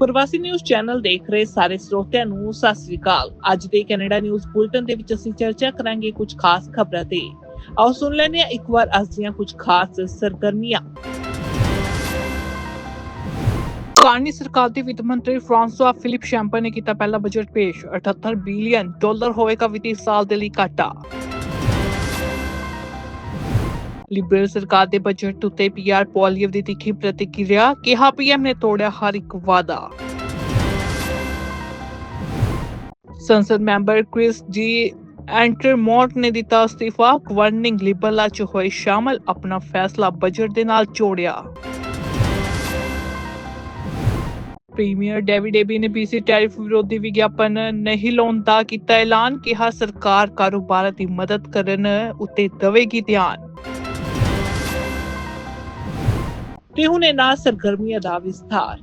ਪ੍ਰਵਾਸੀ news channel ਦੇਖ ਰਹੇ ਸਾਰੇ ਸਰੋਤਿਆਂ ਨੂੰ, ਸਤਿ ਸ੍ਰੀ ਅਕਾਲ। ਅੱਜ ਦੇ ਕੈਨੇਡਾ ਨਿਊਜ਼ ਬੁਲਟਨ ਦੇ ਵਿੱਚ ਅਸੀਂ ਚਰਚਾ ਕਰਾਂਗੇ ਕੁਝ ਖਾਸ ਖਬਰਾਂ ਤੇ। ਆਓ ਸੁਣ ਲੈਂਦੇ ਹਾਂ ਇੱਕ ਵਾਰ ਅੱਜ ਦੀਆਂ ਕੁਝ ਖਾਸ ਸਰਗਰਮੀਆਂ। ਕਾਰਨੀ ਸਰਕਾਰ ਦੇ ਵਿੱਤ ਮੰਤਰੀ ਫ੍ਰਾਂਸਵਾ ਫਿਲਿਪ ਸ਼ੈਂਪਰ ਨੇ ਕੀਤਾ ਪਹਿਲਾ ਬਜਟ ਪੇਸ਼। 78 ਬਿਲੀਅਨ ਡਾਲਰ ਹੋਵੇਗਾ ਵਿੱਤੀ ਸਾਲ ਦੇ ਲਈ ਘਾਟਾ। ਲਿਬਰਲ ਸਰਕਾਰ ਦੇ ਬਜਟ ਉੱਤੇ ਪੀਆਰ ਪੋਲੀਅਵ ਦੀ ਤਿੱਖੀ ਪ੍ਰਤੀਕਿਰਿਆ, ਕਿਹਾ ਪੀਐਮ ਨੇ ਤੋੜਿਆ ਹਰ ਇੱਕ ਵਾਅਦਾ। ਸੰਸਦ ਮੈਂਬਰ ਕ੍ਰਿਸ ਜੀ ਐਂਟਰਮੋਂਟ ਨੇ ਦਿੱਤਾ ਅਸਤੀਫਾ, ਗਵਰਨਿੰਗ ਲਿਬਰਲਾਂ ਚ ਹੋਏ ਸ਼ਾਮਲ ਆਪਣਾ ਫੈਸਲਾ ਬਜਟ ਦੇ ਨਾਲ ਜੋੜਿਆ। ਪ੍ਰੀਮੀਅਰ ਡੇਵਿਡ ਏਬੀ ਨੇ ਬੀਸੀ ਟੈਰਿਫ ਵਿਰੋਧੀ ਵਿਗਿਆਪਨ ਨਹੀਂ ਲਾਉਣ ਦਾ ਕੀਤਾ ਐਲਾਨ, ਕਿਹਾ ਸਰਕਾਰ ਕਾਰੋਬਾਰਾਂ ਦੀ ਮਦਦ ਕਰਨ ਉੱਤੇ ਦੇਵੇਗੀ ਧਿਆਨ। ਤੇ ਹੁਣ ਇਹਨਾਂ ਸਰਗਰਮੀਆਂ ਦਾ ਵਿਸਥਾਰ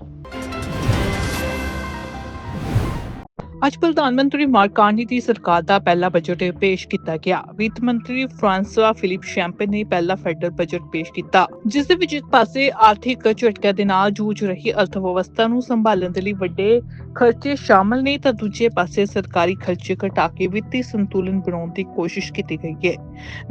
ਅੱਜ ਪ੍ਰਧਾਨ ਮੰਤਰੀ ਮਾਰਕ ਦੀ ਸਰਕਾਰ ਦਾ ਪਹਿਲਾ ਬਜਟ ਪੇਸ਼ ਕੀਤਾ ਗਿਆ। ਵਿੱਤ ਮੰਤਰੀ ਫ੍ਰਾਂਸਵਾ ਫਿਲਿਪ ਸ਼ੈਂਪੇ ਨੇ ਪਹਿਲਾ ਫੈਡਰਲ ਬਜਟ ਪੇਸ਼ ਕੀਤਾ, ਜਿਸ ਦੇ ਵਿੱਚ ਇੱਕ ਪਾਸੇ ਆਰਥਿਕ ਝਟਕਿਆਂ ਦੇ ਨਾਲ ਜੂਝ ਰਹੀ ਅਰਥਵਿਵਸਥਾ ਨੂੰ ਸੰਭਾਲਣ ਦੇ ਲਈ ਵੱਡੇ ਖਰਚੇ ਸ਼ਾਮਲ ਨੇ, ਤਾਂ ਦੂਜੇ ਪਾਸੇ ਸਰਕਾਰੀ ਖਰਚੇ ਘਟਾ ਕੇ ਵਿੱਤੀ ਸੰਤੁਲਨ ਬਣਾਉਣ ਦੀ ਕੋਸ਼ਿਸ਼ ਕੀਤੀ ਗਈ ਹੈ।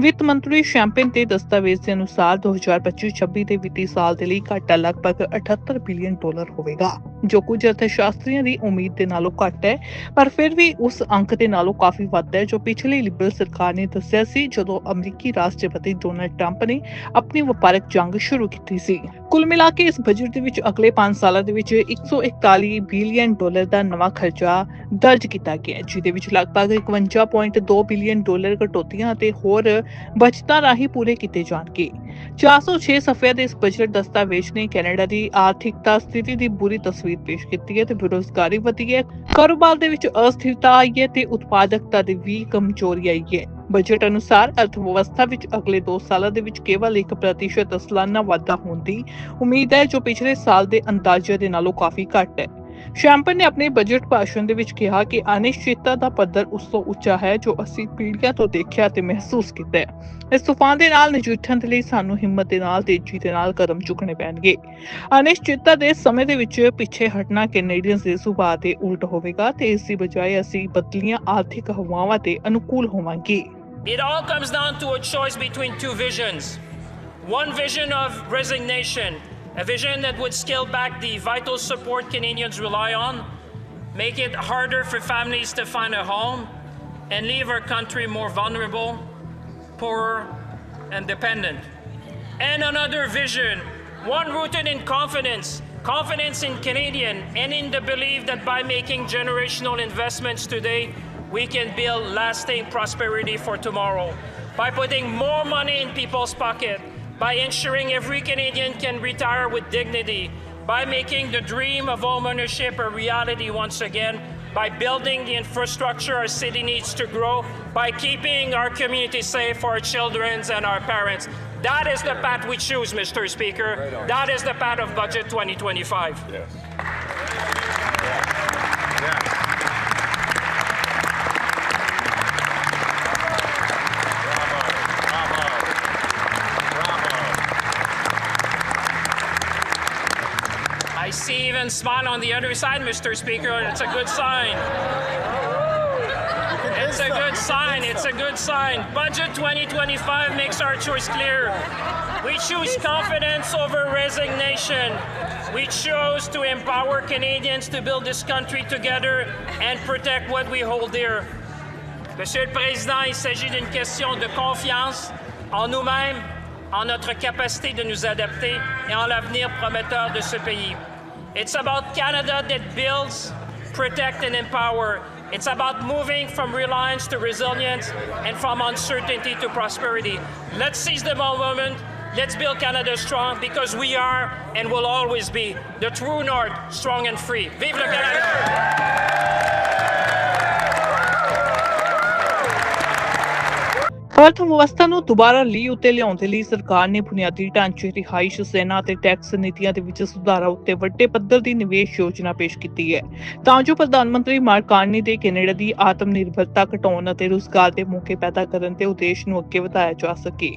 ਵਿੱਤ ਮੰਤਰੀ ਸ਼ੈਂਪੇਨ ਦੇ ਦਸਤਾਵੇਜ਼ ਦੇ ਅਨੁਸਾਰ 2025-26 ਦੇ ਵਿੱਤੀ ਸਾਲ ਦੇ ਲਈ ਘਾਟਾ ਲਗਭਗ 78 ਬਿਲੀਅਨ ਡਾਲਰ ਹੋਵੇਗਾ, ਜੋ ਕੁਝ ਅਰਥਸ਼ਾਸਤਰੀਆਂ ਦੀ ਉਮੀਦ ਦੇ ਨਾਲੋਂ ਘੱਟ ਹੈ। ਪਰ ਫਿਰ ਵੀ ਉਸ ਅੰਕ ਦੇ ਨਾਲੋਂ ਕਾਫੀ ਵੱਧ ਹੈ, ਜੋ ਪਿਛਲੀ ਲਿਬਰਲ ਸਰਕਾਰ ਨੇ ਦੱਸਿਆ ਸੀ, ਜਦੋਂ ਅਮਰੀਕੀ ਰਾਸ਼ਟਰਪਤੀ ਡੋਨਲਡ ਟਰੰਪ ਨੇ ਆਪਣੀ ਵਪਾਰਕ ਜੰਗ ਸ਼ੁਰੂ ਕੀਤੀ ਸੀ। ਕੁੱਲ ਮਿਲਾ ਕੇ ਇਸ ਬਜਟ ਦੇ ਵਿੱਚ ਅਗਲੇ 5 ਸਾਲਾਂ ਦੇ ਵਿੱਚ 141 ਬਿਲੀਅਨ ਡਾਲਰ ਦਾ ਨਵਾਂ ਖਰਚਾ ਦਰਜ ਕੀਤਾ ਗਿਆ, ਜਿਹਦੇ ਵਿੱਚ ਲਗਭਗ 51.2 ਬਿਲੀਅਨ ਡਾਲਰ ਕਟੌਤੀਆਂ ਅਤੇ ਹੋਰ ਬਚਤਾਂ ਰਾਹੀਂ ਪੂਰੇ ਕੀਤੇ ਜਾਣਗੇ। 406 ਸਫ਼ਿਆਂ ਦੇ ਇਸ ਬਜਟ ਦਸਤਾਵੇਜ਼ ਨੇ ਕੈਨੇਡਾ ਦੀ ਆਰਥਿਕਤਾ ਸਥਿਤੀ ਦੀ ਬੁਰੀ ਤਸਵੀਰ ਪੇਸ਼ ਕੀਤੀ ਹੈ ਤੇ ਬੇਰੁਜ਼ਗਾਰੀ ਵਧੀ ਹੈ। ਕਾਰੋਬਾਰ ਦੇ ਵਿੱਚ ਅਸਥਿਰਤਾ ਆਈ ਹੈ ਤੇ ਉਤਪਾਦਕਤਾ ਦੀ ਵੀ ਕਮਜ਼ੋਰੀ ਆਈ ਹੈ। ਬਜਟ ਅਨੁਸਾਰ ਅਰਥਵਿਵਸਥਾ ਵਿੱਚ ਅਗਲੇ 2 ਸਾਲਾਂ ਦੇ ਵਿੱਚ ਕੇਵਲ 1% ਸਾਲਾਨਾ ਵਾਧਾ ਹੋਣ ਦੀ ਉਮੀਦ ਹੈ, ਜੋ ਪਿਛਲੇ ਸਾਲ ਦੇ ਅੰਦਾਜ਼ੇ ਦੇ ਨਾਲੋਂ ਕਾਫੀ ਘੱਟ ਹੈ। ਸ਼ੈਂਪਰ ਨੇ ਆਪਣੇ ਬਜਟ ਭਾਸ਼ਣ ਦੇ ਵਿੱਚ ਕਿਹਾ ਕਿ ਅਨਿਸ਼ਚਿਤਤਾ ਦਾ ਪੱਧਰ ਉਸ ਤੋਂ ਉੱਚਾ ਹੈ ਜੋ ਅਸੀਂ ਪੀੜ੍ਹੀਆਂ ਤੋਂ ਦੇਖਿਆ ਤੇ ਮਹਿਸੂਸ ਕੀਤਾ ਹੈ। ਇਸ ਤੂਫਾਨ ਦੇ ਨਾਲ ਨਜਿੱਠਣ ਦੇ ਲਈ ਸਾਨੂੰ ਹਿੰਮਤ ਦੇ ਨਾਲ ਤੇਜ਼ੀ ਦੇ ਨਾਲ ਕਦਮ ਚੁੱਕਣੇ ਪੈਣਗੇ। ਅਨਿਸ਼ਚਿਤਤਾ ਦੇ ਸਮੇਂ ਦੇ ਵਿੱਚ ਪਿੱਛੇ ਹਟਣਾ ਕੈਨੇਡੀਅਨਸ ਦੇ ਸੁਭਾਅ ਦੇ ਉਲਟ ਹੋਵੇਗਾ ਤੇ ਇਸ ਦੀ ਬਜਾਏ ਅਸੀਂ ਬਦਲੀਆਂ ਆਰਥਿਕ ਹਵਾਵਾਂ ਤੇ ਅਨੁਕੂਲ ਹੋਵਾਂਗੇ। It all comes down to a choice between two visions. One vision of resignation, a vision that would scale back the vital support Canadians rely on, make it harder for families to find a home, and leave our country more vulnerable, poorer, and dependent. And another vision, one rooted in confidence, confidence in Canadian, and in the belief that by making generational investments today, we can build lasting prosperity for tomorrow. By putting more money in people's pocket, by ensuring every Canadian can retire with dignity, by making the dream of homeownership a reality once again, by building the infrastructure our city needs to grow, by keeping our community safe for our children and our parents. That is the path we choose, Mr. Speaker. That is the path of Budget 2025. Yes. I see even smile on the other side, Mr. Speaker. It's a good sign. It's a good sign. It's a good sign. Budget 2025 makes our choice clear. We choose confidence over resignation. We chose to empower Canadians to build this country together and protect what we hold dear. Monsieur le Président, il s'agit d'une question de confiance en nous-mêmes, en notre capacité de nous adapter et en l'avenir prometteur de ce pays. It's about Canada that builds, protect and empower. It's about moving from reliance to resilience and from uncertainty to prosperity. Let's seize the moment. Let's build Canada strong because we are and will always be the true north, strong and free. Vive le Canada! ਅਰਥ ਵਿਵਸਥਾ ਨੂੰ ਦੁਬਾਰਾ ਲੀ ਉੱਤੇ ਲਿਆਉਣ ਦੇ ਲਈ ਸਰਕਾਰ ਨੇ ਬੁਨਿਆਦੀ ਢਾਂਚੇ, ਰਿਹਾਇਸ਼, ਸੈਨਾ ਅਤੇ ਟੈਕਸ ਨੀਤੀਆਂ ਦੇ ਵਿੱਚ ਸੁਧਾਰਾਂ ਉੱਤੇ ਵੱਡੇ ਪੱਧਰ ਦੀ ਨਿਵੇਸ਼ ਯੋਜਨਾ ਪੇਸ਼ ਕੀਤੀ ਹੈ। ਤਾਂ ਜੋ ਪ੍ਰਧਾਨ ਮੰਤਰੀ ਮਾਰਕ ਕਾਰਨੀ ਦੇ ਕੈਨੇਡਾ ਦੀ ਆਤਮ ਨਿਰਭਰਤਾ ਘਟਾਉਣ ਅਤੇ ਰੁਜ਼ਗਾਰ ਦੇ ਮੌਕੇ ਪੈਦਾ ਕਰਨ ਦੇ ਉਦੇਸ਼ ਨੂੰ ਅੱਗੇ ਵਧਾਇਆ ਜਾ ਸਕੇ।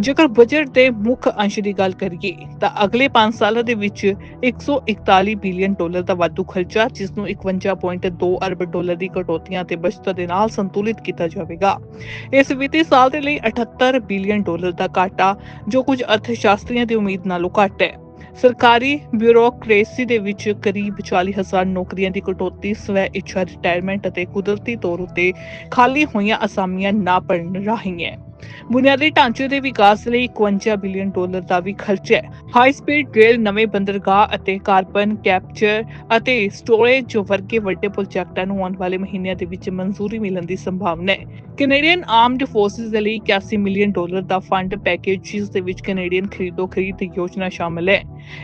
ਜੇਕਰ ਬਜਟ ਦੇ ਮੁੱਖ ਅੰਸ਼ ਦੀ ਗੱਲ ਕਰੀਏ, ਤਾਂ ਅਗਲੇ 5 ਸਾਲਾਂ ਦੇ ਵਿੱਚ 141 ਬਿਲੀਅਨ ਡਾਲਰ ਦਾ ਵਾਧੂ ਖਰਚਾ ਜਿਸ ਨੂੰ 51.2 ਅਰਬ ਡਾਲਰ ਦੀ ਕਟੌਤੀਆਂ ਤੇ ਬਚਤਾਂ ਦੇ ਨਾਲ ਸੰਤੁਲਿਤ ਕੀਤਾ ਜਾਵੇਗਾ। ਇਸ ਵਿੱਤੀ ਸਾਲ ਦੇ ਲਈ 78 ਬਿਲੀਅਨ ਡਾਲਰ ਦਾ ਘਾਟਾ, ਜੋ ਕੁਝ ਅਰਥਸ਼ਾਸਤਰੀਆਂ ਦੀ ਉਮੀਦ ਨਾਲੋਂ ਘੱਟ ਹੈ। ਸਰਕਾਰੀ ਬਿਊਰੋਕ੍ਰੇਸੀ ਦੇ ਵਿੱਚ ਕਰੀਬ 40000 ਨੌਕਰੀਆਂ ਦੀ ਕਟੌਤੀ, ਸਵੈ ਇੱਛਾ ਰਿਟਾਇਰਮੈਂਟ ਅਤੇ ਕੁਦਰਤੀ ਤੌਰ ਉਤੇ ਖਾਲੀ ਹੋਈਆਂ ਅਸਾਮੀਆਂ ਨਾ ਭਰਨ ਰਾਹੀਂ ਹੈ। ਬੁਨਿਆਦੀ ਢਾਂਚੇ ਦੇ ਵਿਕਾਸ ਲਈ 51 ਬਿਲੀਅਨ ਡਾਲਰ ਦਾ ਵੀ ਖਰਚਾ ਹੈ। ਹਾਈ ਸਪੀਡ ਰੇਲ ਨਵੇਂ ਬੰਦਰਗਾਹ ਅਤੇ ਕਾਰਬਨ ਕੈਪਚਰ ਅਤੇ ਸਟੋਰੇਜ ਵਰਗੇ ਵੱਡੇ ਪ੍ਰੋਜੈਕਟਾਂ ਨੂੰ ਆਉਣ ਵਾਲੇ ਮਹੀਨਿਆਂ ਦੇ ਵਿੱਚ ਮਨਜ਼ੂਰੀ ਮਿਲਣ ਦੀ ਸੰਭਾਵਨਾ ਹੈ। ਕੈਨੇਡੀਅਨ ਆਰਮਡ ਫੋਰਸਿਸ ਦੇ ਲਈ 81 ਮਿਲੀਅਨ ਡਾਲਰ ਦਾ ਫੰਡ ਪੈਕੇਜ ਜਿਸ ਦੇ ਵਿੱਚ ਕੈਨੇਡੀਅਨ ਖਰੀਦੋ ਖਰੀਦ ਯੋਜਨਾ ਸ਼ਾਮਲ ਹੈ।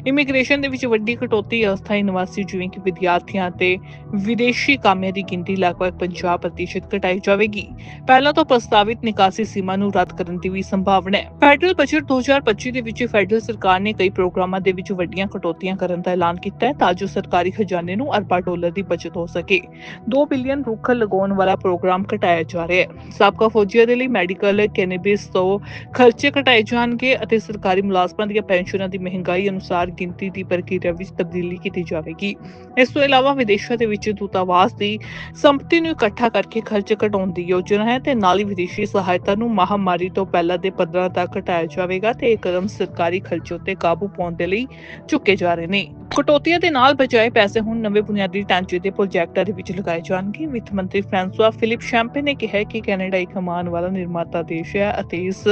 ਇਮੀਗ੍ਰੇਸ਼ਨ ਦੇ ਵਿੱਚ ਵੱਡੀ ਕਟੌਤੀ ਅਸਥਾਈ ਨਿਵਾਸੀ ਜਿਵੇਂ ਕਿ ਵਿਦਿਆਰਥੀਆਂ ਤੇ ਵਿਦੇਸ਼ੀ ਕਾਮਿਆਂ ਦੀ ਗਿਣਤੀ ਲਗਭਗ 50% ਘਟਾਈ ਜਾਵੇਗੀ। ਪਹਿਲਾਂ ਤੋਂ ਪ੍ਰਸਤਾਵਿਤ ਨਿਕਾਸੀ ਸੀਮਾ ਨੂੰ ਰੱਦ ਕਰਨ ਦੀ ਵੀ ਸੰਭਾਵਨਾ ਹੈ। ਫੈਡਰਲ ਬਜਟ 2025 ਦੇ ਵਿੱਚ ਫੈਡਰਲ ਸਰਕਾਰ ਨੇ ਕਈ ਪ੍ਰੋਗਰਾਮਾਂ ਦੇ ਵਿੱਚ ਵੱਡੀਆਂ ਕਟੌਤੀਆਂ ਕਰਨ ਦਾ ਐਲਾਨ ਕੀਤਾ ਹੈ, ਤਾਂ ਜੋ ਸਰਕਾਰੀ ਖਜ਼ਾਨੇ ਨੂੰ ਅਰਬਾਂ ਡਾਲਰ ਦੀ ਬਚਤ ਹੋ ਸਕੇ। 2 ਬਿਲੀਅਨ ਰੁੱਖ ਲਗਾਉਣ ਵਾਲਾ ਪ੍ਰੋਗਰਾਮ ਘਟਾਇਆ ਜਾ ਰਿਹਾ ਹੈ। ਸਾਬਕਾ ਫੌਜੀਆਂ ਦੇ ਲਈ ਮੈਡੀਕਲ ਕੈਨੇਬਿਸ ਤੋਂ ਖਰਚੇ ਘਟਾਏ ਜਾਣਗੇ ਅਤੇ ਸਰਕਾਰੀ ਮੁਲਾਜ਼ਮਾਂ ਦੀਆਂ ਪੈਨਸ਼ਨਾਂ ਦੀ ਮਹਿੰਗਾਈ ਅਨੁਸਾਰ ਗਿਣਤੀ ਦੀ ਪ੍ਰਕਿਰਿਆ ਵਿੱਚ ਤਬਦੀਲੀ ਕੀਤੀ ਜਾਵੇਗੀ। ਇਸ ਤੋਂ ਇਲਾਵਾ ਵਿਦੇਸ਼ਾਂ ਦੇ ਵਿੱਚ ਦੂਤਾਵਾਸ ਦੀ ਸੰਪਤੀ ਨੂੰ ਇਕੱਠਾ ਕਰਕੇ ਖਰਚ ਘਟਾਉਣ ਦੀ ਯੋਜਨਾ ਹੈ ਤੇ ਨਾਲ ਹੀ ਵਿਦੇਸ਼ੀ ਸਹਾਇਤਾ ਨੂੰ ਮਹਾਮਾਰੀ ਤੋਂ ਪਹਿਲਾਂ ਦੇ ਪੱਧਰਾਂ ਤੱਕ ਘਟਾਇਆ ਜਾਵੇਗਾ ਤੇ ਇਹ ਕਦਮ ਸਰਕਾਰੀ ਖਰਚੇ ਉੱਤੇ ਕਾਬੂ ਪਾਉਣ ਦੇ ਲਈ ਚੁੱਕੇ ਜਾ ਰਹੇ ਨੇ। ਕਟੌਤੀਆਂ ਦੇ ਨਾਲ ਬਜਾਏ ਪੈਸੇ ਹੁਣ ਨਵੇਂ ਬੁਨਿਆਦੀ ਢਾਂਚੇ ਦੇ ਪ੍ਰੋਜੈਕਟਾਂ ਦੇ ਵਿੱਚ ਲਗਾਏ ਜਾਣਗੇ। ਵਿੱਤ ਮੰਤਰੀ ਫ੍ਰਾਂਸਵਾ ਫਿਲਿਪ ਸ਼ੈਂਪੇ ਨੇ ਕਿਹਾ ਕਿ ਕੈਨੇਡਾ ਇੱਕ ਕਮਾਨ ਵਾਲਾ ਨਿਰਮਾਤਾ ਦੇਸ਼ ਹੈ ਅਤੇ ਇਸ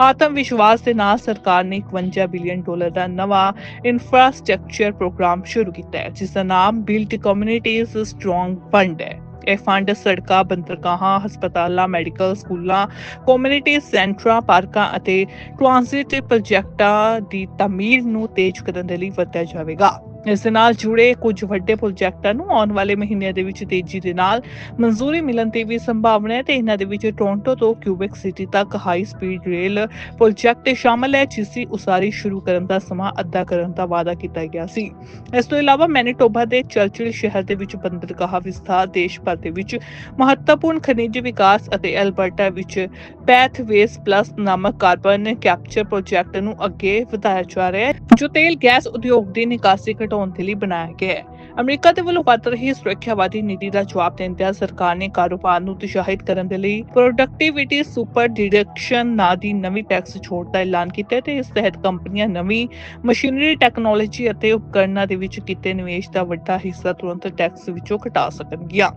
ਆਤਮ ਵਿਸ਼ਵਾਸ ਦੇ ਨਾਲ ਸਰਕਾਰ ਨੇ 51 ਬਿਲੀਅਨ ਡਾਲਰ ਦਾ ਨਵਾਂ ਇਨਫਰਾਸਟ੍ਰਕਚਰ ਪ੍ਰੋਗਰਾਮ ਸ਼ੁਰੂ ਕੀਤਾ ਹੈ, ਜਿਸ ਦਾ ਨਾਮ ਬਿਲਡ ਕਮਿਊਨਿਟੀਜ਼ ਸਟਰੋਂਗ ਫੰਡ ਹੈ। ਇਹ ਫੰਡ ਸੜਕਾਂ, ਬੰਦਰਗਾਹਾਂ, ਹਸਪਤਾਲਾਂ, ਮੈਡੀਕਲ ਸਕੂਲਾਂ ਕਮਿਊਨਿਟੀ ਸੈਂਟਰਾਂ ਪਾਰਕਾਂ ਅਤੇ ਟ੍ਰਾਂਜ਼ਿਟ ਪ੍ਰੋਜੈਕਟਾਂ ਦੀ ਤਾਮੀਰ ਨੂੰ ਤੇਜ਼ ਕਰਨ ਦੇ ਲਈ ਵਰਤਿਆ ਜਾਵੇਗਾ। ਇਸ ਦੇ ਨਾਲ ਜੁੜੇ ਕੁਝ ਵੱਡੇ ਪ੍ਰੋਜੈਕਟਾਂ ਨੂੰ ਆਉਣ ਵਾਲੇ ਮਹੀਨਿਆਂ ਦੇ ਵਿੱਚ ਤੇਜ਼ੀ ਦੇ ਨਾਲ ਮਨਜ਼ੂਰੀ ਮਿਲਣ ਦੀ ਵੀ ਸੰਭਾਵਨਾ ਹੈ ਤੇ ਇਹਨਾਂ ਦੇ ਵਿੱਚ ਟੋਰਾਂਟੋ ਤੋਂ ਕਿਊਬੈਕ ਸਿਟੀ ਤੱਕ ਹਾਈ ਸਪੀਡ ਰੇਲ ਪ੍ਰੋਜੈਕਟ ਸ਼ਾਮਲ ਹੈ, ਜਿਸ ਦੀ ਉਸਾਰੀ ਸ਼ੁਰੂ ਕਰਨ ਦਾ ਸਮਾਂ ਅੱਧਾ ਕਰਨ ਦਾ ਵਾਅਦਾ ਕੀਤਾ ਗਿਆ ਸੀ। ਇਸ ਤੋਂ ਇਲਾਵਾ ਮੈਨੀਟੋਬਾ ਦੇ ਚਰਚਿਲ ਸ਼ਹਿਰ ਦੇ ਵਿੱਚ ਬੰਦਰਗਾਹ ਵਿਸਥਾਰ ਦੇਸ਼ ਭਰ ਦੇ ਵਿੱਚ ਮਹੱਤਵਪੂਰਨ ਖਣਿਜ ਵਿਕਾਸ ਅਤੇ ਐਲਬਰਟਾ ਵਿੱਚ ਪੈਥਵੇਸ ਪਲੱਸ ਨਾਮਕ ਕਾਰਬਨ ਕੈਪਚਰ ਪ੍ਰੋਜੈਕਟ ਨੂੰ ਅੱਗੇ ਵਧਾਇਆ ਜਾ ਰਿਹਾ ਹੈ, ਜੋ ਤੇਲ, ਗੈਸ ਉਦਯੋਗ ਦੀ ਨਿਕਾਸੀ ਘਟਾਉਣ ਦੇ ਲਈ ਬਣਾਇਆ ਗਿਆ ਹੈ। ਅਮਰੀਕਾ ਦੇ ਵੱਲੋਂ ਵੱਧ ਰਹੀ ਸੁਰੱਖਿਆਵਾਦੀ ਨੀਤੀ ਦਾ ਜਵਾਬ ਦਿੰਦਿਆਂ ਸਰਕਾਰ ਨੇ ਕਾਰੋਬਾਰ ਨੂੰ ਉਤਸ਼ਾਹਿਤ ਕਰਨ ਦੇ ਲਈ ਪ੍ਰੋਡਕਟਿਵਿਟੀ ਸੁਪਰ ਡਿਡਕਸ਼ਨ ਨਾਂ ਦੀ ਨਵੀਂ ਟੈਕਸ ਛੋਟ ਦਾ ਐਲਾਨ ਕੀਤਾ ਤੇ ਇਸ ਤਹਿਤ ਕੰਪਨੀਆਂ ਨਵੀਂ ਮਸ਼ੀਨਰੀ ਟੈਕਨੋਲੋਜੀ ਅਤੇ ਉਪਕਰਨਾਂ ਦੇ ਵਿੱਚ ਕੀਤੇ ਨਿਵੇਸ਼ ਦਾ ਵੱਡਾ ਹਿੱਸਾ ਤੁਰੰਤ ਟੈਕਸ ਵਿੱਚੋਂ ਘਟਾ ਸਕਣਗੀਆਂ।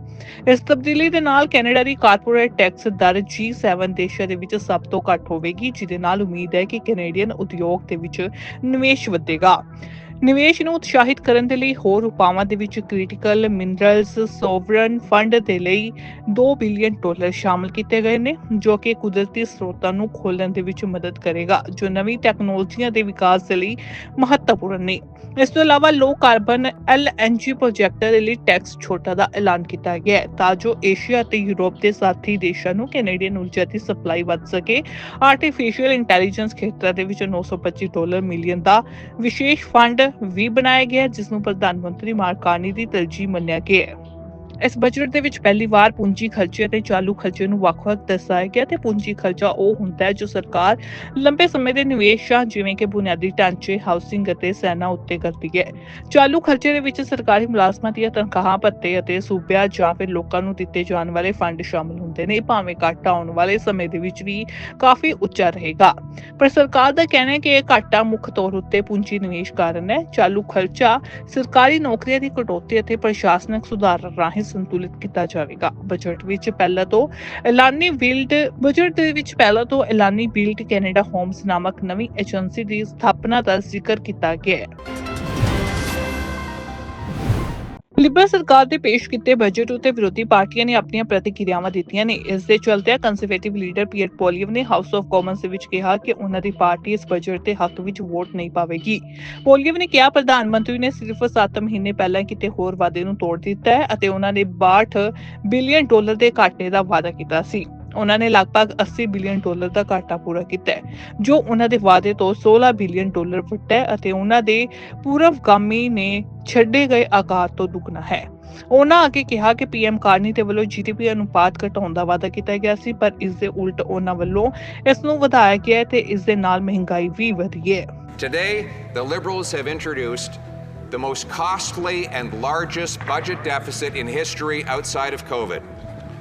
ਇਸ ਤਬਦੀਲੀ ਦੇ ਨਾਲ ਕੈਨੇਡਾ ਦੀ ਕਾਰਪੋਰੇਟ ਟੈਕਸ ਦਰ G7 ਦੇਸ਼ਾਂ ਦੇ ਵਿੱਚ ਸਭ ਤੋਂ ਘੱਟ ਹੋਵੇਗੀ, ਜਿਹਦੇ ਨਾਲ ਉਮੀਦ ਹੈ ਕਿ ਕੈਨੇਡੀਅਨ ਉਦਯੋਗ ਦੇ ਵਿੱਚ ਨਿਵੇਸ਼ ਵਧੇਗਾ। ਨਿਵੇਸ਼ ਨੂੰ ਉਤਸ਼ਾਹਿਤ ਕਰਨ ਦੇ ਲਈ ਹੋਰ ਉਪਾਵਾਂ ਦੇ ਵਿੱਚ ਕ੍ਰਿਟੀਕਲ ਮਿਨਰਲਸ ਸੋਵਰਨ ਫੰਡ ਦੇ ਲਈ 2 ਬਿਲੀਅਨ ਡਾਲਰ ਸ਼ਾਮਲ ਕੀਤੇ ਗਏ ਨੇ, ਜੋ ਕਿ ਕੁਦਰਤੀ ਸਰੋਤਾਂ ਨੂੰ ਖੋਲਣ ਦੇ ਵਿੱਚ ਮਦਦ ਕਰੇਗਾ, ਜੋ ਨਵੀਂ ਟੈਕਨੋਲੋਜੀਆਂ ਦੇ ਵਿਕਾਸ ਦੇ ਲਈ ਮਹੱਤਵਪੂਰਨ ਨੇ। ਇਸ ਤੋਂ ਇਲਾਵਾ ਲੋ ਕਾਰਬਨ ਐਲਐਨਜੀ ਪ੍ਰੋਜੈਕਟਾਂ ਦੇ ਲਈ ਟੈਕਸ ਛੋਟਾ ਦਾ ਐਲਾਨ ਕੀਤਾ ਗਿਆ ਹੈ, ਤਾਂ ਜੋ ਏਸ਼ੀਆ ਅਤੇ ਯੂਰਪ ਦੇ ਸਾਥੀ ਦੇਸ਼ਾਂ ਨੂੰ ਕੈਨੇਡੀਅਨ ਊਰਜਾ ਦੀ ਸਪਲਾਈ ਵੱਧ ਸਕੇ। ਆਰਟੀਫੀਸ਼ੀਅਲ ਇੰਟੈਲੀਜੈਂਸ ਖੇਤਰ ਦੇ ਵਿੱਚ 925 ਡਾਲਰ ਮਿਲੀਅਨ ਦਾ ਵਿਸ਼ੇਸ਼ ਫੰਡ ਵੀ ਬਣਾਇਆ ਗਿਆ ਜਿਸ ਨੂੰ ਪ੍ਰਧਾਨ ਮੰਤਰੀ ਮਾਰਕਾਨੀ ਦੀ ਤਰਜੀਹ ਮੰਨਿਆ ਗਿਆ ਹੈ। ਇਸ ਬਜਟ ਦੇ ਵਿੱਚ ਪਹਿਲੀ ਵਾਰ ਪੂੰਜੀ ਖਰਚੇ ਅਤੇ ਚਾਲੂ ਖਰਚੇ ਨੂੰ ਵੱਖ-ਵੱਖ ਦਰਸਾਇਆ ਗਿਆ ਤੇ ਪੂੰਜੀ ਖਰਚਾ ਉਹ ਹੁੰਦਾ ਹੈ ਜੋ ਸਰਕਾਰ ਲੰਬੇ ਸਮੇਂ ਦੇ ਨਿਵੇਸ਼ਾਂ ਜਿਵੇਂ ਕਿ ਬੁਨਿਆਦੀ ਢਾਂਚੇ ਹਾਊਸਿੰਗ ਅਤੇ ਸੈਨਾ ਉੱਤੇ ਕਰਦੀ ਹੈ। ਚਾਲੂ ਖਰਚੇ ਦੇ ਵਿੱਚ ਸਰਕਾਰੀ ਮੁਲਾਜ਼ਮਾਂ ਦੀਆਂ ਤਨਖਾਹਾਂ, ਭੱਤੇ ਅਤੇ ਸੂਬਿਆਂ ਜਾਂ ਫਿਰ ਲੋਕਾਂ ਨੂੰ ਦਿੱਤੇ ਜਾਣ ਵਾਲੇ ਫੰਡ ਸ਼ਾਮਲ ਹੁੰਦੇ ਨੇ। ਭਾਵੇਂ ਘਾਟਾ ਆਉਣ ਵਾਲੇ ਸਮੇਂ ਦੇ ਵਿੱਚ ਵੀ ਕਾਫੀ ਉੱਚਾ ਰਹੇਗਾ। ਪਰ ਸਰਕਾਰ ਦਾ ਕਹਿਣਾ ਹੈ ਕਿ ਇਹ ਘਾਟਾ ਮੁੱਖ ਤੌਰ ਉੱਤੇ ਪੂੰਜੀ ਨਿਵੇਸ਼ ਕਾਰਨ ਹੈ। ਚਾਲੂ ਖਰਚਾ ਸਰਕਾਰੀ ਨੌਕਰੀਆਂ ਦੀ ਕਟੌਤੀ ਅਤੇ ਪ੍ਰਸ਼ਾਸਨਿਕ ਸੁਧਾਰ ਰਾਹੀਂ ਸੰਤੁਲਿਤ ਕੀਤਾ ਜਾਵੇਗਾ। ਬਜਟ ਵਿੱਚ ਪਹਿਲਾਂ ਤੋਂ ਐਲਾਨੀ ਬਿਲਡ ਬਜਟ ਦੇ ਵਿੱਚ ਪਹਿਲਾਂ ਤੋਂ ਐਲਾਨੀ ਬਿਲਡ ਕੈਨੇਡਾ ਹੋਮਸ ਨਾਮਕ ਨਵੀਂ ਏਜੰਸੀ ਦੀ ਸਥਾਪਨਾ ਦਾ ਜ਼ਿਕਰ ਕੀਤਾ ਗਿਆ ਹੈ। ਲਿਬਰਲ ਸਰਕਾਰ ਦੇ ਪੇਸ਼ ਕੀਤੇ ਬਜਟ ਉਤੇ ਵਿਰੋਧੀ ਪਾਰਟੀਆਂ ਨੇ ਆਪਣੀਆਂ ਪ੍ਰਤੀਕਿਰਿਆਵਾਂ ਦਿੱਤੀਆਂ ਨੇ। ਇਸ ਦੇ ਚਲਦਿਆਂ ਕੰਜ਼ਰਵੇਟਿਵ ਲੀਡਰ ਪੀਅਰ ਪੋਲੀਅਮ ਨੇ ਹਾਊਸ ਆਫ ਕਾਮਨਸ ਦੇ ਵਿੱਚ ਕਿਹਾ ਕਿ ਉਹਨਾਂ ਦੀ ਪਾਰਟੀ ਇਸ ਬਜਟ ਦੇ ਹੱਕ ਵਿੱਚ ਵੋਟ ਨਹੀਂ ਪਾਵੇਗੀ। ਪੋਲੀਵ ਨੇ ਕਿਹਾ, ਪ੍ਰਧਾਨ ਮੰਤਰੀ ਨੇ ਸਿਰਫ 7 ਮਹੀਨੇ ਪਹਿਲਾਂ ਕਿਤੇ ਹੋਰ ਵਾਅਦੇ ਨੂੰ ਤੋੜ ਦਿੱਤਾ ਹੈ ਅਤੇ ਉਹਨਾਂ ਨੇ 62 ਬਿਲੀਅਨ ਡਾਲਰ ਦੇ ਘਾਟੇ ਦਾ ਵਾਅਦਾ ਕੀਤਾ ਸੀ। ਉਹਨਾਂ ਨੇ ਲਗਭਗ 80 ਬਿਲੀਅਨ ਡਾਲਰ ਦਾ ਘਾਟਾ ਪੂਰਾ ਕੀਤਾ ਹੈ ਜੋ ਉਹਨਾਂ ਦੇ ਵਾਅਦੇ ਤੋਂ 16 ਬਿਲੀਅਨ ਡਾਲਰ ਵੱਡਾ ਹੈ ਅਤੇ ਉਹਨਾਂ ਦੇ ਪੂਰਵਗਾਮੀ ਨੇ ਛੱਡੇ ਗਏ ਆਕਾਰ ਤੋਂ ਦੁੱਗਣਾ ਹੈ ਉਹਨਾਂ ਅੱਗੇ ਕਿਹਾ ਕਿ ਪੀਐਮ ਕਾਰਨੀ ਦੇ ਵੱਲੋਂ ਜੀਡੀਪੀ ਅਨੁਪਾਤ ਘਟਾਉਣ ਦਾ ਵਾਅਦਾ ਕੀਤਾ ਗਿਆ ਸੀ ਪਰ ਇਸ ਦੇ ਉਲਟ ਉਹਨਾਂ ਵੱਲੋਂ ਇਸ ਨੂੰ ਵਧਾਇਆ ਗਿਆ ਤੇ ਇਸ ਦੇ ਨਾਲ ਮਹਿੰਗਾਈ ਵੀ ਵਧੀ ਹੈ Today, the Liberals have introduced the most costly and largest budget deficit in history outside of COVID.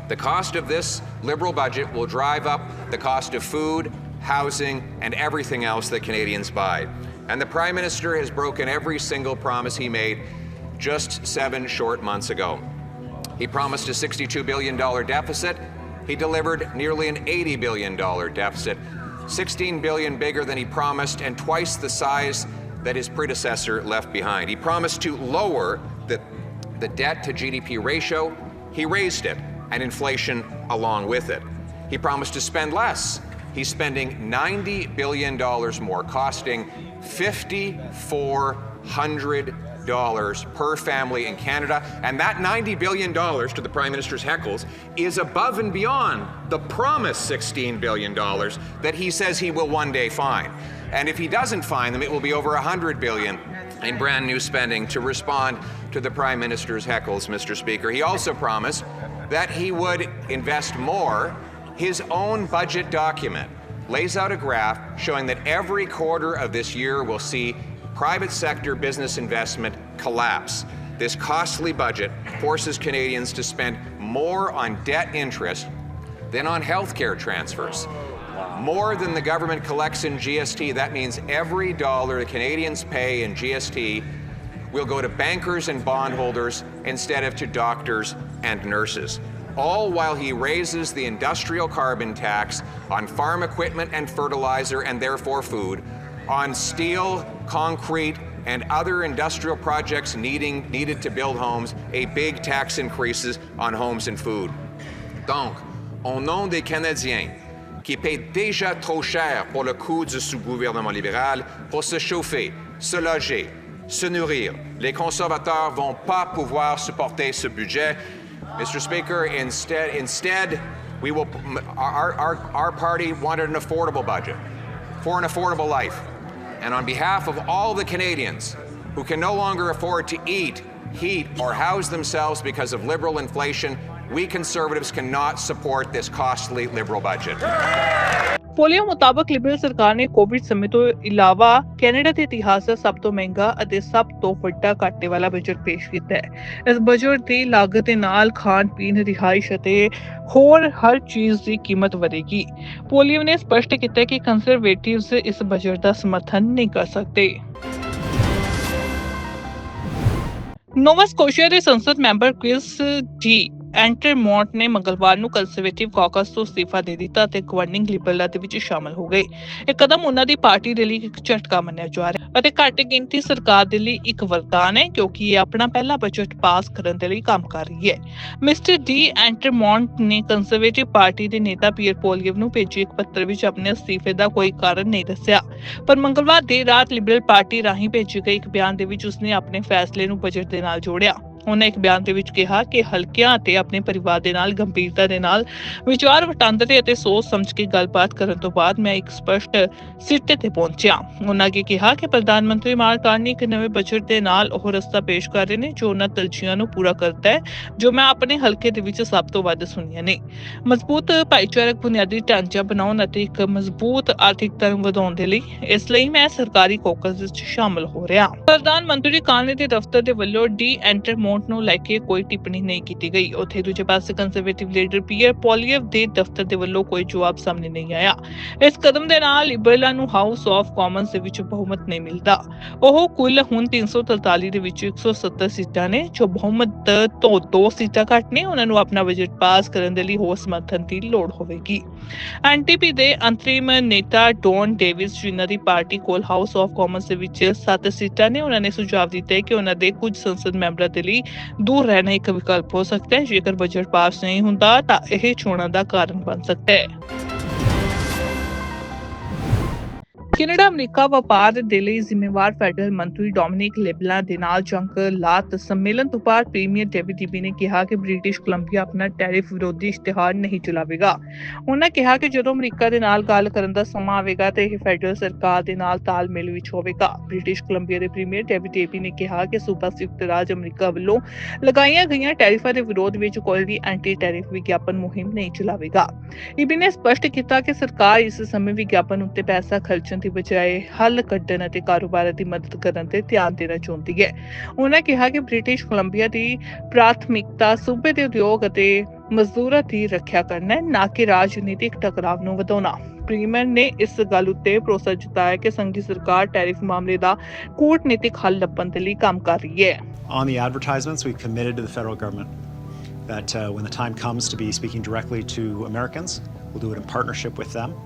The cost of this Liberal budget will drive up the cost of food, housing, and everything else that Canadians buy. And the Prime Minister has broken every single promise he made just seven short months ago. He promised a $62 billion deficit. He delivered nearly an $80 billion deficit, 16 billion bigger than he promised and twice the size that his predecessor left behind. He promised to lower the, the debt to GDP ratio. He raised it, and inflation along with it. He promised to spend less. He's spending $90 billion more, costing $5,400 per family in Canada. And that $90 billion, to the Prime Minister's heckles, is above and beyond the promised $16 billion that he says he will one day find. And if he doesn't find them, it will be over 100 billion in brand new spending to respond to the Prime Minister's heckles, Mr. Speaker. He also promised that he would invest more. His own budget document lays out a graph showing that every quarter of this year will see private sector business investment collapse. This costly budget forces Canadians to spend more on debt interest than on health care transfers. More than the government collects in GST. That means every dollar the Canadians pay in GST will go to bankers and bondholders instead of to doctors and nurses. All while he raises the industrial carbon tax on farm equipment and fertilizer and therefore food, on steel, concrete, and other industrial projects needing, needed to build homes, a big tax increases on homes and food. Donc, au nom des Canadiens qui paient déjà trop cher pour le coût du sous-gouvernement libéral pour se chauffer, se loger, se nourrir, les conservateurs vont pas pouvoir supporter ce budget. Mr. Speaker, instead, instead we will, our, our, our party wanted an affordable budget for an affordable life. And on behalf of all the Canadians who can no longer afford to eat, heat, or house themselves because of liberal inflation, we Conservatives cannot support this costly Liberal budget. ਪੋਲੀਓ ਮੁਤਾਬਕ Liberal ਸਰਕਾਰ ਨੇ Covid ਸਮੇਂ ਤੋਂ ਇਲਾਵਾ Canada ਦੇ ਇਤਿਹਾਸ ਦਾ ਸਭ ਤੋਂ ਮਹਿੰਗਾ ਅਤੇ ਸਭ ਤੋਂ ਵੱਡਾ ਘਾਟੇ ਵਾਲਾ ਬਜਟ ਪੇਸ਼ ਕੀਤਾ ਹੈ। ਇਸ ਬਜਟ ਦੀ ਲਾਗਤ ਦੇ ਨਾਲ ਖਾਣ ਪੀਣ ਰਿਹਾਇਸ਼ ਅਤੇ ਹੋਰ ਹਰ ਚੀਜ਼ ਦੀ ਕੀਮਤ ਵਧੇਗੀ। ਪੋਲੀਓ ਨੇ ਸਪਸ਼ਟ ਕੀਤਾ ਕਿ ਕੰਜ਼ਰਵੇਟਿਵਸ ਇਸ ਬਜਟ ਦਾ ਸਮਰਥਨ ਨਹੀਂ ਕਰ ਸਕਦੇ। ਨੋਵਾ ਸਕੋਸ਼ੀਆ ਦੇ ਸੰਸਦ ਮੈਂਬਰ ਕ੍ਰਿਸ ਡੀ ਐਂਟਰਮੌਂਟ ਨੇ ਮੰਗਲਵਾਰ ਨੂੰ ਕੰਜ਼ਰਵੇਟਿਵ ਕਾਕਸ ਤੋਂ ਅਸਤੀਫਾ ਦੇ ਦਿੱਤਾ ਅਤੇ ਗਵਰਨਿੰਗ ਲਿਬਰਲਾਂ ਦੇ ਵਿੱਚ ਸ਼ਾਮਲ ਹੋ ਗਏ। ਇਹ ਕਦਮ ਉਹਨਾਂ ਦੀ ਪਾਰਟੀ ਦੇ ਲਈ ਇੱਕ ਝਟਕਾ ਮੰਨਿਆ ਜਾ ਰਿਹਾ ਅਤੇ ਘੱਟ ਗਿਣਤੀ ਸਰਕਾਰ ਦੇ ਲਈ ਇੱਕ ਵਰਦਾਨ ਹੈ ਕਿਉਂਕਿ ਇਹ ਆਪਣਾ ਪਹਿਲਾ ਬਜਟ ਪਾਸ ਕਰਨ ਦੇ ਲਈ ਕੰਮ ਕਰ ਰਹੀ ਹੈ। ਮਿਸਟਰ ਡੀ ਐਂਟਰਮੌਂਟ ਨੇ ਕੰਜ਼ਰਵੇਟਿਵ ਪਾਰਟੀ ਦੇ ਨੇਤਾ ਪੀਅਰ ਪੋਲੀਅਵ ਨੂੰ ਭੇਜੇ ਇੱਕ ਪੱਤਰ ਵਿੱਚ ਆਪਣੇ ਅਸਤੀਫੇ ਦਾ ਕੋਈ ਕਾਰਨ ਨਹੀਂ ਦੱਸਿਆ। ਪਰ ਮੰਗਲਵਾਰ ਦੇਰ ਰਾਤ ਲਿਬਰਲ ਪਾਰਟੀ ਰਾਹੀਂ ਭੇਜੇ ਗਏ ਇੱਕ ਬਿਆਨ ਦੇ ਵਿੱਚ ਉਸਨੇ ਆਪਣੇ ਫੈਸਲੇ ਨੂੰ ਬਜਟ ਦੇ ਨਾਲ ਜੋੜਿਆ। ਉਹਨੇ ਇੱਕ ਬਿਆਨ ਦੇ ਵਿੱਚ ਕਿਹਾ ਕਿ ਹਲਕਿਆਂ ਅਤੇ ਆਪਣੇ ਪਰਿਵਾਰ ਦੇ ਨਾਲ, ਗੰਭੀਰਤਾ ਦੇ ਨਾਲ ਵਿਚਾਰ ਵਟਾਂਦਰੇ ਅਤੇ ਸੋਚ ਸਮਝ ਕੇ ਗੱਲਬਾਤ ਕਰਨ ਤੋਂ ਬਾਅਦ ਮੈਂ ਇੱਕ ਸਪਸ਼ਟ ਸਿੱਟੇ ਤੇ ਪਹੁੰਚਿਆ। ਉਹਨਾਂ ਅੱਗੇ ਕਿਹਾ ਕਿ ਪ੍ਰਧਾਨ ਮੰਤਰੀ ਮਾਰਕ ਕਾਰਨੀ ਇੱਕ ਨਵੇਂ ਬਜਟ ਦੇ ਨਾਲ ਉਹ ਰਸਤਾ ਪੇਸ਼ ਕਰ ਰਹੇ ਨੇ ਜੋ ਉਹਨਾਂ ਤਰਜੀਹਾਂ ਨੂੰ ਪੂਰਾ ਕਰਦਾ ਹੈ, ਜੋ ਮੈਂ ਆਪਣੇ ਹਲਕੇ ਦੇ ਵਿੱਚ ਸਭ ਤੋਂ ਵੱਧ ਸੁਣੀਆਂ ਨੇ। ਮਜ਼ਬੂਤ ਭਾਈਚਾਰਕ ਬੁਨਿਆਦੀ ਢਾਂਚਾ ਬਣਾਉਣ ਅਤੇ ਇੱਕ ਮਜ਼ਬੂਤ ਆਰਥਿਕਤਾ ਨੂੰ ਵਧਾਉਣ ਦੇ ਲਈ ਇਸ ਲਈ ਮੈਂ ਸਰਕਾਰੀ ਕੋਕਸ ਵਿੱਚ ਸ਼ਾਮਲ ਹੋ ਰਿਹਾ। ਪ੍ਰਧਾਨ ਮੰਤਰੀ ਕਾਰਨੀ ਦੇ ਦਫ਼ਤਰ ਦੇ ਵੱਲੋਂ ਡੀ ਐਂਟਰਮੋਂਟ ਨੂੰ ਲੈ ਕੇ ਕੋਈ ਟਿੱਪਣੀ ਨਹੀਂ ਕੀਤੀ ਗਈ। ਉੱਥੇ ਦੂਜੇ ਪਾਸੇ ਕੰਜ਼ਰਵੇਟਿਵ ਲੀਡਰ ਪੀਅਰ ਪੋਲੀਅਵ ਦੇ ਦਫ਼ਤਰ ਦੇ ਵੱਲੋਂ ਕੋਈ ਜਵਾਬ ਸਾਹਮਣੇ ਨਹੀਂ ਆਇਆ। ਇਸ ਕਦਮ ਦੇ ਨਾਲ ਲਿਬਰਲਾਂ ਨੂੰ ਹਾਊਸ ਆਫ ਕਾਮਨਸ ਦੇ ਵਿੱਚ ਬਹੁਮਤ ਨਹੀਂ ਮਿਲਦਾ। ਉਹ ਕੁੱਲ ਹੁਣ 343 ਦੇ ਵਿੱਚ 170 ਸੀਟਾਂ ਨੇ, ਜੋ ਬਹੁਮਤ ਤੋਂ ਦੋ ਸੀਟਾਂ ਘੱਟ ਨੇ। ਉਹਨਾਂ ਨੂੰ ਆਪਣਾ ਬਜਟ ਪਾਸ ਕਰਨ ਦੇ ਲਈ ਹੋਰ ਸਮਰਥਨ ਦੀ ਲੋੜ ਹੋਵੇਗੀ। ਐਨਟੀਪੀ ਦੇ ਅੰਤਰਿਮ ਨੇਤਾ ਡੌਨ ਡੇਵਿਸ ਜਿਨ੍ਹਾਂ ਦੀ ਪਾਰਟੀ ਕੋਲ ਹਾਊਸ ਆਫ ਕਾਮਨਸ ਦੇ ਵਿੱਚ 7 ਸੀਟਾਂ ਨੇ, ਉਹਨਾਂ ਨੇ ਸੁਝਾਅ ਦਿੱਤਾ ਕਿ ਉਹਨਾਂ ਦੇ ਕੁਝ ਸੰਸਦ ਮੈਂਬਰਾਂ ਦੇ ਲਈ ਦੂਰ ਰਹਿਣਾ ਇੱਕ ਵਿਕਲਪ ਹੋ ਸਕਦਾ ਹੈ। ਜੇਕਰ ਬਜਟ ਪਾਸ ਨਹੀਂ ਹੁੰਦਾ ਤਾਂ ਇਹ ਚੋਣਾਂ ਦਾ ਕਾਰਨ ਬਣ ਸਕਦਾ ਹੈ। ਕੈਨੇਡਾ, ਅਮਰੀਕਾ, ਵਪਾਰ ਦੇ ਲਈ ਜ਼ਿੰਮੇਵਾਰ ਫੈਡਰਲ ਮੰਤਰੀ ਡੋਮਿਨਿਕ ਲਿਬਲਾ ਦੇ ਨਾਲ ਜੰਗ ਲਾਤ ਸੰਮੇਲਨ ਤੋਂ ਬਾਅਦ ਪ੍ਰੀਮੀਅਰ ਡੇਵਿਡ ਡੀਬੀ ਨੇ ਕਿਹਾ ਕਿ ਬ੍ਰਿਟਿਸ਼ ਕੋਲੰਬੀਆ ਆਪਣਾ ਟੈਰਿਫ ਵਿਰੋਧੀ ਇਸ਼ਤਿਹਾਰ ਨਹੀਂ ਚਲਾਵੇਗਾ। ਉਹਨਾਂ ਕਿਹਾ ਕਿ ਜਦੋਂ ਅਮਰੀਕਾ ਦੇ ਨਾਲ ਗੱਲ ਕਰਨ ਦਾ ਸਮਾਂ ਆਵੇਗਾ ਤੇ ਇਹ ਫੈਡਰਲ ਸਰਕਾਰ ਦੇ ਨਾਲ ਤਾਲਮੇਲ ਵਿੱਚ ਹੋਵੇਗਾ। ਬ੍ਰਿਟਿਸ਼ ਕੋਲੰਬੀਆ ਦੇ ਪ੍ਰੀਮੀਅਰ ਡੇਵਿਡ ਡੀਬੀ ਨੇ ਕਿਹਾ ਕਿ ਸੂਬਾ ਸੰਯੁਕਤ ਰਾਜ ਅਮਰੀਕਾ ਵੱਲੋਂ ਲਗਾਈਆਂ ਗਈਆਂ ਟੈਰਿਫਾਂ ਦੇ ਵਿਰੋਧ ਵਿੱਚ ਕੋਈ ਵੀ ਐਂਟੀ ਟੈਰਿਫ ਵਿਗਿਆਪਨ ਮੁਹਿੰਮ ਨਹੀਂ ਚਲਾਵੇਗਾ। ਈਬੀ ਨੇ ਸਪਸ਼ਟ ਕੀਤਾ ਕਿ ਸਰਕਾਰ ਇਸ ਸਮੇਂ ਵਿਗਿਆਪਨ ਉੱਤੇ ਪੈਸਾ ਖਰਚਣ ਦੀ ਬਜਾਏ ਹੱਲ ਕੱਢਣ ਅਤੇ ਕਾਰੋਬਾਰਾਂ ਦੀ ਮਦਦ ਕਰਨ ਤੇ ਧਿਆਨ ਦੇਣਾ ਚਾਹੁੰਦੀ ਹੈ। ਉਹਨਾਂ ਕਿਹਾ ਕਿ ਬ੍ਰਿਟਿਸ਼ ਕੋਲੰਬੀਆ ਦੀ ਪ੍ਰਾਥਮਿਕਤਾ ਸੂਬੇ ਦੇ ਉਦਯੋਗ ਅਤੇ ਮਜ਼ਦੂਰਾਂ ਦੀ ਰੱਖਿਆ ਕਰਨਾ ਹੈ ਨਾ ਕਿ ਰਾਜਨੀਤਿਕ ਟਕਰਾਵ ਨੂੰ ਵਧਾਉਣਾ। ਪ੍ਰੀਮੀਅਰ ਨੇ ਇਸ ਗੱਲ ਉੱਤੇ ਭਰੋਸਾ ਜਤਾਇਆ ਕਿ ਸੰਘੀ ਸਰਕਾਰ ਟੈਰਿਫ ਮਾਮਲੇ ਦਾ ਕੂਟਨੀਤਿਕ ਹੱਲ ਲੱਭਣ ਦੇ ਲਈ ਕੰਮ ਕਰ ਰਹੀ ਹੈ। On the advertisements, we've committed to the federal government that uh, when the time comes to be speaking directly to Americans, we'll do it in partnership with them.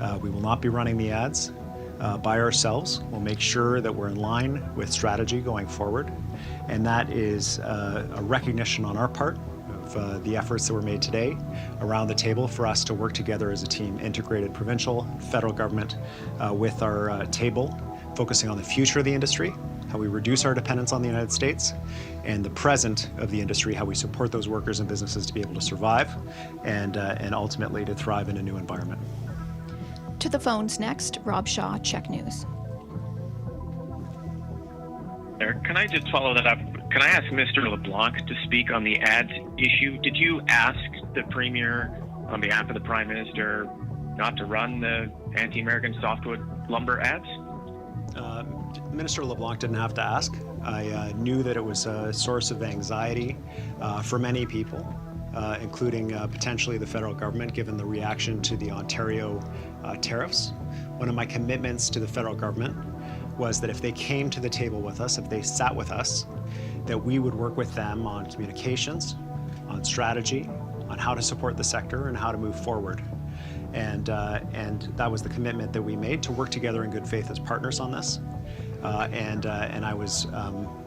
Uh, we will not be running the ads uh, by ourselves. We'll make sure that we're in line with strategy going forward. And that is uh, a recognition on our part of uh, the efforts that were made today around the table for us to work together as a team, integrated provincial, federal government, uh, with our uh, table, focusing on the future of the industry, how we reduce our dependence on the United States, and the present of the industry, how we support those workers and businesses to be able to survive and, uh, and ultimately to thrive in a new environment. To the phones next, Rob Shaw, Check News. There. Can I just follow that up? Can I ask Mr. LeBlanc to speak on the ads issue? Did you ask the Premier on behalf of the Prime Minister not to run the anti American softwood lumber ads? Uh, Minister LeBlanc didn't have to ask. I uh, knew that it was a source of anxiety uh, for many people, uh, including uh, potentially the federal government, given the reaction to the Ontario uh, tariffs. One of my commitments to the federal government was that if they came to the table with us, if they sat with us, that we would work with them on communications, on strategy, on how to support the sector and how to move forward. And, uh, and that was the commitment that we made to work together in good faith as partners on this. Uh, and, uh, and I was, um,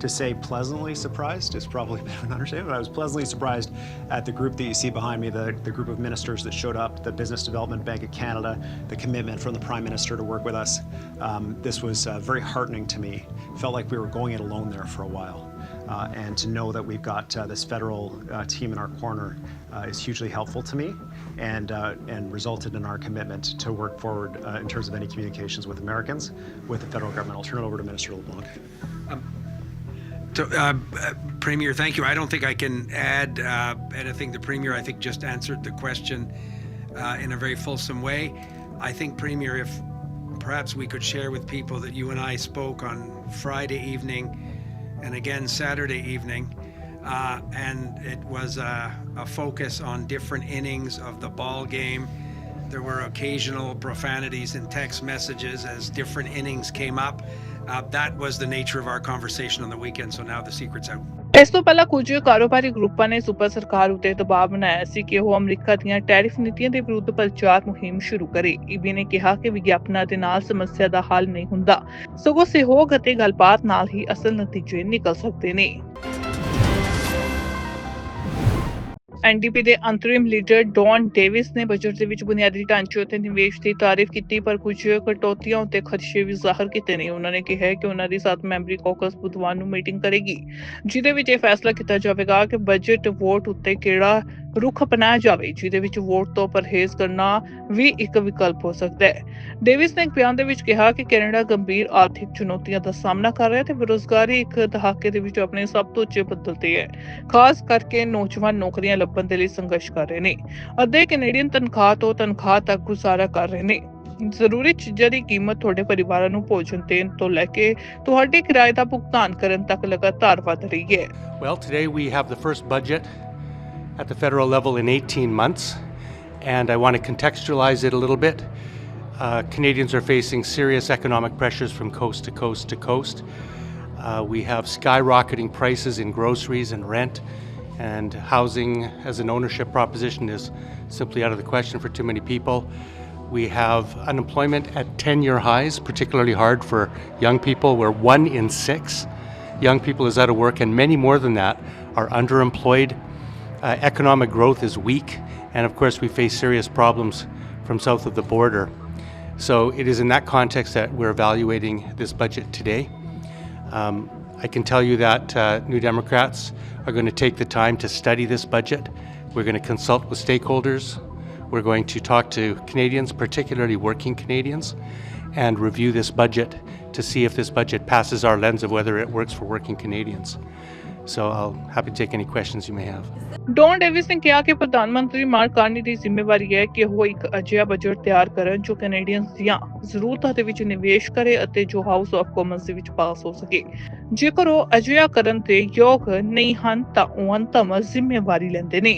to say pleasantly surprised is probably a bit of an understatement, but I was pleasantly surprised at the group that you see behind me, the, the group of ministers that showed up, the Business Development Bank of Canada, the commitment from the Prime Minister to work with us. Um, this was uh, very heartening to me. Felt like we were going it alone there for a while. Uh, and to know that we've got uh, this federal uh, team in our corner uh, is hugely helpful to me and, uh, and resulted in our commitment to work forward in terms of any communications with Americans with the federal government. I'll turn it over to Minister LeBlanc. So, uh, uh, Premier, thank you. I don't think I can add uh, anything. The Premier, I think, just answered the question uh, in a very fulsome way. I think, Premier, if perhaps we could share with people that you and I spoke on Friday evening and again Saturday evening, uh, and it was a, a focus on different innings of the ball game. There were occasional profanities in text messages as different innings came up. Uh, that was the nature of our conversation on the weekend, so now the secret's out. ਇਸ ਤੋਂ ਪਹਿਲਾਂ ਕੁਝ ਕਾਰੋਬਾਰੀ ਗਰੁੱਪਾਂ ਨੇ super ਸਰਕਾਰ ਉੱਤੇ ਦਬਾਅ ਬਣਾਇਆ ਸੀ ਕਿ ਉਹ ਅਮਰੀਕਾ ਦੀਆਂ ਟੈਰਿਫ ਨੀਤੀਆਂ ਦੇ ਵਿਰੁੱਧ ਪ੍ਰਚਾਰ ਮੁਹਿੰਮ ਸ਼ੁਰੂ ਕਰੇ। ਈਬੀ ਨੇ ਕਿਹਾ ਕਿ ਵਿਗਿਆਪਨਾਂ ਦੇ ਨਾਲ ਸਮੱਸਿਆ ਦਾ ਹੱਲ ਨਹੀਂ ਹੁੰਦਾ। ਸਗੋਂ ਸਹਿਯੋਗ ਅਤੇ ਗੱਲਬਾਤ ਨਾਲ ਹੀ ਅਸਲ ਨਤੀਜੇ ਨਿਕਲ ਸਕਦੇ ਨੇ। ਐਨਡੀਪੀ ਦੇ ਅੰਤਰਿਮ ਲੀਡਰ ਡੌਨ ਡੇਵਿਸ ਨੇ ਬਜਟ ਦੇ ਵਿੱਚ ਬੁਨਿਆਦੀ ਢਾਂਚੇ ਅਤੇ ਨਿਵੇਸ਼ ਦੀ ਤਾਰੀਫ ਕੀਤੀ, ਪਰ ਕੁਝ ਕਟੌਤੀਆਂ ਉੱਤੇ ਖਦਸ਼ੇ ਵੀ ਜ਼ਾਹਰ ਕੀਤੇ ਨੇ। ਉਹਨਾਂ ਨੇ ਕਿਹਾ ਕਿ ਉਹਨਾਂ ਦੀ 7 ਮੈਂਬਰੀ ਕਾਕਸ ਬੁੱਧਵਾਰ ਨੂੰ ਮੀਟਿੰਗ ਕਰੇਗੀ, ਜਿਹਦੇ ਵਿੱਚ ਇਹ ਫੈਸਲਾ ਕੀਤਾ ਜਾਵੇਗਾ ਕਿ ਬਜਟ ਵੋਟ ਉੱਤੇ ਕਿਹੜਾ ਰੁਖ ਅਪਣਾਇਆ ਜਾਵੇ ਜਿਹਦੇ ਵਿੱਚ ਵੋਟ ਤੋਂ ਪਰਹੇਜ਼ ਕਰਨਾ ਵੀ ਇੱਕ ਵਿਕਲਪ ਹੋ ਸਕਦਾ ਹੈ। ਡੇਵਿਸ ਨੇ ਇੱਕ ਬਿਆਨ ਦੇ ਵਿੱਚ ਕਿਹਾ ਕਿ ਕੈਨੇਡਾ ਗੰਭੀਰ ਆਰਥਿਕ ਚੁਣੌਤੀਆਂ ਦਾ ਸਾਹਮਣਾ ਕਰ ਰਿਹਾ ਹੈ ਤੇ ਬੇਰੁਜ਼ਗਾਰੀ ਇੱਕ ਦਹਾਕੇ ਦੇ ਵਿੱਚ ਆਪਣੇ ਸਭ ਤੋਂ ਉੱਚੇ ਪੱਧਰ ਤੇ ਹੈ। ਖਾਸ ਕਰਕੇ ਨੌਜਵਾਨ ਨੌਕਰੀਆਂ ਲੱਭਣ ਦੇ ਲਈ ਸੰਘਰਸ਼ ਕਰ ਰਹੇ ਨੇ ਅੱਧੇ ਕੈਨੇਡੀਅਨ ਤਨਖਾਹ ਤੋਂ ਤਨਖਾਹ ਤੱਕ ਗੁਜ਼ਾਰਾ ਕਰ ਰਹੇ ਨੇ। ਜ਼ਰੂਰੀ ਚੀਜ਼ਾਂ ਦੀ ਕੀਮਤ ਤੁਹਾਡੇ ਪਰਿਵਾਰਾਂ ਨੂੰ ਭੋਜਨ ਦੇਣ ਤੋਂ ਲੈ ਕੇ ਤੁਹਾਡੇ ਕਿਰਾਏ ਦਾ ਭੁਗਤਾਨ ਕਰਨ ਤੱਕ ਲਗਾਤਾਰ ਵਧ ਰਹੀ ਹੈ। Well, today we have the first budget at the federal level in 18 months, and I want to contextualize it a little bit. Uh, Canadians are facing serious economic pressures from coast to coast to coast. Uh, we have skyrocketing prices in groceries and rent, and housing as an ownership proposition is simply out of the question for too many people. We have unemployment at 10 year highs, particularly hard for young people, where one in six young people is out of work, and many more than that are underemployed. Uh, economic growth is weak, and of course, we face serious problems from south of the border. So it is in that context that we're evaluating this budget today. Um, I can tell you that uh, New Democrats are going to take the time to study this budget. We're going to consult with stakeholders. We're going to talk to Canadians, particularly working Canadians, and review this budget to see if this budget passes our lens of whether it works for working Canadians. So I'll happy to take any questions you may have. Don Davies ਨੇ ਕਿਹਾ ਕਿ ਪ੍ਰਧਾਨ ਮੰਤਰੀ Mark Carney ਦੀ ਜ਼ਿੰਮੇਵਾਰੀ ਹੈ ਕਿ ਉਹ ਇੱਕ ਅਜਿਹਾ ਬਜਟ ਤਿਆਰ ਕਰਨ ਜੋ ਕੈਨੇਡੀਅਨਸ ਦੀਆਂ ਜ਼ਰੂਰਤਾਂ ਦੇ ਵਿੱਚ ਨਿਵੇਸ਼ ਕਰੇ ਅਤੇ ਜੋ ਹਾਊਸ ਆਫ ਕਾਮਨਸ ਦੇ ਵਿੱਚ ਪਾਸ ਹੋ ਸਕੇ ਜੇਕਰ ਉਹ ਅਜਿਹਾ ਕਰਨ ਦੇ ਯੋਗ ਨਹੀਂ ਹਨ ਤਾਂ ਉਹ ਅੰਤਮ ਜ਼ਿੰਮੇਵਾਰੀ ਲੈਂਦੇ ਨੇ